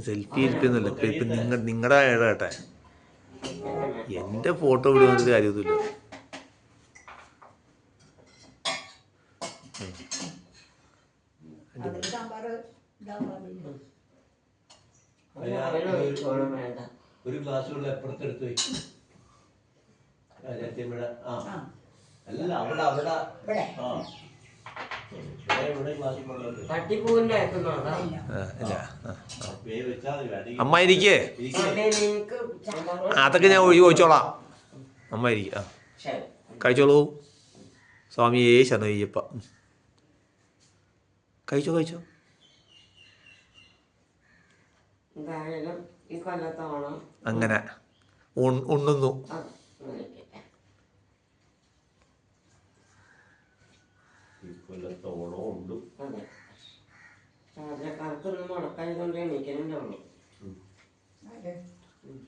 Selfie എടുക്കുന്നില്ല ഇപ്പൊ ഇപ്പൊ നിങ്ങ നിങ്ങളുടെ കേട്ടെ എന്റെ ഫോട്ടോ വിടുന്നൊരു കാര്യമൊന്നുമില്ല ഒരു ഗ്ലാസ് വെള്ളം എപ്പുറത്തെടുത്ത് വയ്ക്കും അല്ല അവിടെ അവിടെ. ആ. അമ്മ ഇരിക്കേ ഇരിക്ക്. നിനക്ക് സാമ്പാർ അതൊക്കെ ഞാൻ ഒഴിവ് വെച്ചോളാം അമ്മ ഇരിക്കുക ആ കഴിച്ചോളൂ. സ്വാമിയേ ശരണയ്യപ്പ. കഴിച്ചോ കഴിച്ചോ. അങ്ങനെ. ഉണ്ണുന്നു ആ, വിളിക്കട്ടെ. ഈ കൊല്ലത്തെ ഉണ്ട് അതെ രാജക്കാർക്കൊന്നും മുടക്കായതുകൊണ്ട് എണീക്കലുണ്ടേ ഉള്ളൂ അത്. ഉം.